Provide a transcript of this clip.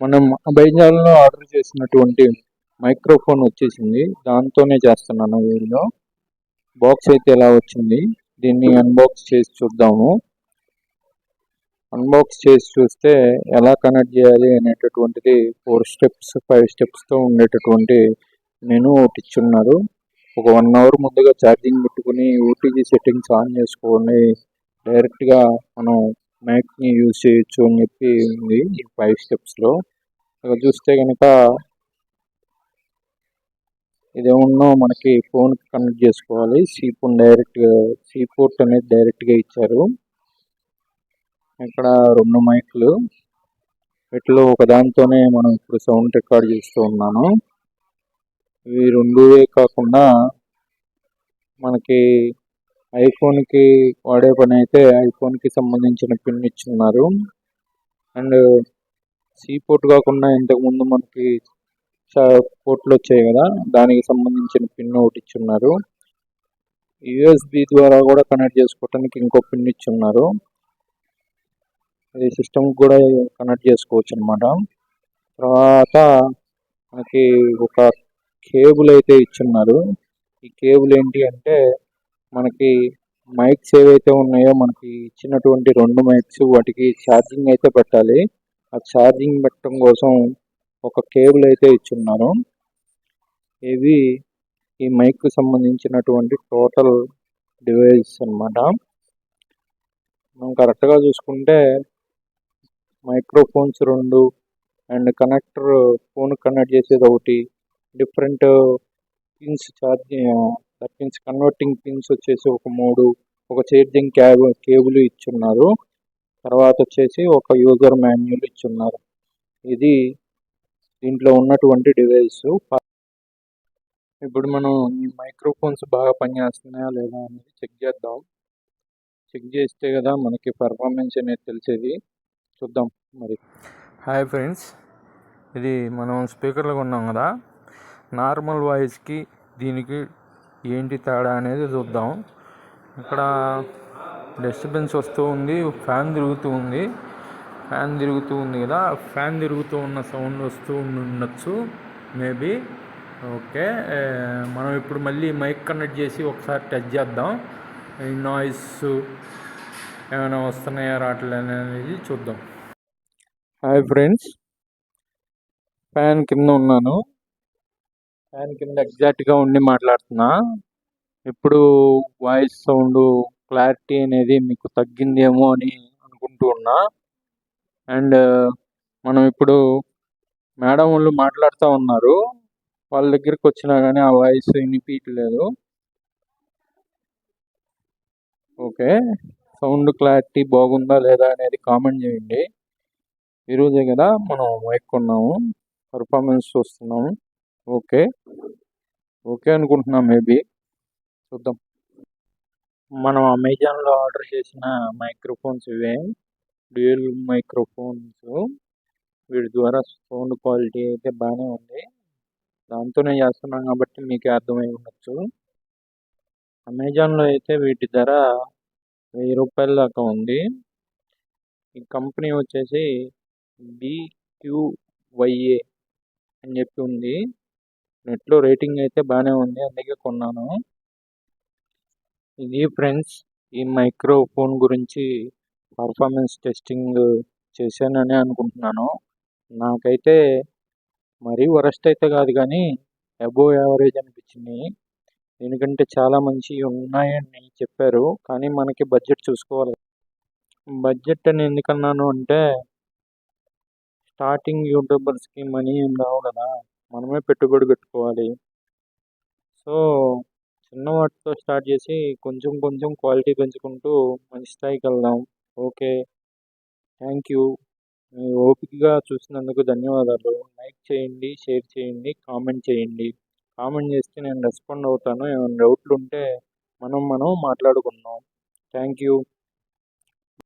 మనం అమెజాన్లో ఆర్డర్ చేసినటువంటి మైక్రోఫోన్ వచ్చేసింది. దాంతోనే చేస్తున్నాను వీడియో. బాక్స్ అయితే ఎలా వచ్చింది? దీన్ని అన్బాక్స్ చేసి చూద్దాము. అన్బాక్స్ చేసి చూస్తే ఎలా కనెక్ట్ చేయాలి అనేటటువంటిది ఫోర్ స్టెప్స్ ఫైవ్ స్టెప్స్తో ఉండేటటువంటి నేను ఒకటి ఇచ్చున్నారు ఒక వన్ అవర్ ముందుగా ఛార్జింగ్ పెట్టుకుని ఓటీజీ సెట్టింగ్స్ ఆన్ చేసుకోండి డైరెక్ట్గా మనం మైక్ని యూజ్ చేయొచ్చు అని చెప్పి ఉంది ఈ ఫైవ్ స్టెప్స్లో అలా చూస్తే కనుక ఇదేమన్నా మనకి ఫోన్కి కనెక్ట్ చేసుకోవాలి. సీ ఫోన్ డైరెక్ట్గా సీ పోర్ట్ అనేది డైరెక్ట్గా ఇచ్చారు. ఇక్కడ రెండు మైక్లు. వీటిలో ఒకదానితోనే మనం ఇప్పుడు సౌండ్ రికార్డ్ చేస్తూ ఉన్నాను. ఇవి రెండువే కాకుండా మనకి ఐఫోన్కి వాడే పని అయితే ఐఫోన్కి సంబంధించిన పిన్ ఇచ్చిన్నారు. అండ్ సీ పోర్ట్ కాకుండా ఇంతకుముందు మనకి పోర్ట్లు వచ్చాయి కదా దానికి సంబంధించిన పిన్ ఒకటి ఇచ్చున్నారు. యూఎస్బి ద్వారా కూడా కనెక్ట్ చేసుకోవటానికి ఇంకో పిన్ ఇచ్చున్నారు. అది సిస్టమ్ కూడా కనెక్ట్ చేసుకోవచ్చు అనమాట తర్వాత మనకి ఒక కేబుల్ అయితే ఇచ్చున్నారు. ఈ కేబుల్ ఏంటి అంటే మనకి మైక్స్ ఏవైతే ఉన్నాయో మనకి ఇచ్చినటువంటి రెండు మైక్స్ వాటికి ఛార్జింగ్ అయితే పెట్టాలి. ఆ ఛార్జింగ్ పెట్టడం కోసం ఒక కేబుల్ అయితే ఇచ్చున్నారు. ఇవి ఈ మైక్ సంబంధించినటువంటి టోటల్ డివైస్ అనమాట మనం కరెక్ట్గా చూసుకుంటే మైక్రోఫోన్స్ రెండు అండ్ కనెక్టర్ ఫోన్ కనెక్ట్ చేసేది ఒకటి. Different pins charging that means converting pins వచ్చేసి ఒక మూడు ఒక ఛార్జింగ్ క్యాబ్ కేబుల్ ఇచ్చున్నారు. తర్వాత వచ్చేసి ఒక యూజర్ మాన్యువల్ ఇచ్చున్నారు. ఇది దీంట్లో ఉన్నటువంటి డివైస్ ఇప్పుడు మనం ఈ మైక్రోఫోన్స్ బాగా పనిచేస్తున్నాయా లేదా అనేది చెక్ చేద్దాం. చెక్ చేస్తే కదా మనకి పర్ఫార్మెన్స్ అనేది తెలిసేది. చూద్దాం మరి. హాయ్ ఫ్రెండ్స్ ఇది మనం స్పీకర్లో ఉన్నాం కదా. నార్మల్ వాయిస్కి దీనికి ఏంటి తేడా అనేది చూద్దాం. ఇక్కడ డిస్టర్బెన్స్ వస్తూ ఉంది ఫ్యాన్ తిరుగుతూ ఉంది. ఫ్యాన్ తిరుగుతూ ఉంది కదా ఫ్యాన్ తిరుగుతూ ఉన్న సౌండ్ వస్తూ ఉండొచ్చు మేబీ. ఓకే మనం ఇప్పుడు మళ్ళీ మైక్ కనెక్ట్ చేసి ఒకసారి టచ్ చేద్దాం. ఈ నాయిస్ ఏమైనా వస్తున్నాయా రావట్లేదు అనేది చూద్దాం. హాయ్ ఫ్రెండ్స్ ఫ్యాన్ కింద ఉన్నాను. ఫ్యాన్ కింద ఎగ్జాక్ట్గా ఉండి మాట్లాడుతున్నా. ఇప్పుడు వాయిస్ సౌండ్ క్లారిటీ అనేది మీకు తగ్గిందేమో అని అనుకుంటూ ఉన్నా. అండ్ uh, మనం ఇప్పుడు మేడం వాళ్ళు మాట్లాడుతూ ఉన్నారు. వాళ్ళ దగ్గరికి వచ్చినా కానీ ఆ వాయిస్ వినిపించలేదు ఓకే. సౌండ్ క్లారిటీ బాగుందా లేదా అనేది కామెంట్ చేయండి. ఈరోజే కదా మనం ఎక్కున్నాము పర్ఫార్మెన్స్ చూస్తున్నాము. ఓకే. ఓకే అనుకుంటున్నాం మేబీ. చూద్దాం. మనం అమెజాన్లో ఆర్డర్ చేసిన మైక్రోఫోన్స్ ఇవే. Dual microphones. వీటి ద్వారా సౌండ్ క్వాలిటీ అయితే బాగానే ఉంది. దాంతోనే చేస్తున్నాం కాబట్టి మీకు అర్థమై ఉండొచ్చు. అమెజాన్లో అయితే వీటి ధర వెయ్యి రూపాయల దాకా ఉంది. ఈ కంపెనీ వచ్చేసి బిక్యూవైఏ అని చెప్పి ఉంది. నెట్లో రేటింగ్ అయితే బాగానే ఉంది అందుకే కొన్నాను. ఇది ఫ్రెండ్స్ ఈ మైక్రోఫోన్ గురించి పర్ఫార్మెన్స్ టెస్టింగ్ చేశానని అనుకుంటున్నాను. నాకైతే మరీ వరస్ట్ అయితే కాదు కానీ అబోవ్ యావరేజ్ అనిపించింది. దీనికంటే చాలా మంచి ఉన్నాయని చెప్పారు కానీ మనకి బడ్జెట్ చూసుకోవాలి. బడ్జెట్ అని ఎందుకన్నాను అంటే స్టార్టింగ్ యూట్యూబర్స్కి మనీ ఏం రావు కదా. మనమే పెట్టుబడి పెట్టుకోవాలి. సో చిన్న వాటితో స్టార్ట్ చేసి కొంచెం కొంచెం క్వాలిటీ పెంచుకుంటూ మంచి స్థాయికి వెళ్దాం. ఓకే. Thank you. మీ ఓపికగా చూసినందుకు ధన్యవాదాలు. లైక్ చేయండి షేర్ చేయండి కామెంట్ చేయండి. కామెంట్ చేస్తే నేను రెస్పాండ్ అవుతాను. ఏమైనా డౌట్లు ఉంటే మనం మనం మాట్లాడుకుందాం. Thank you.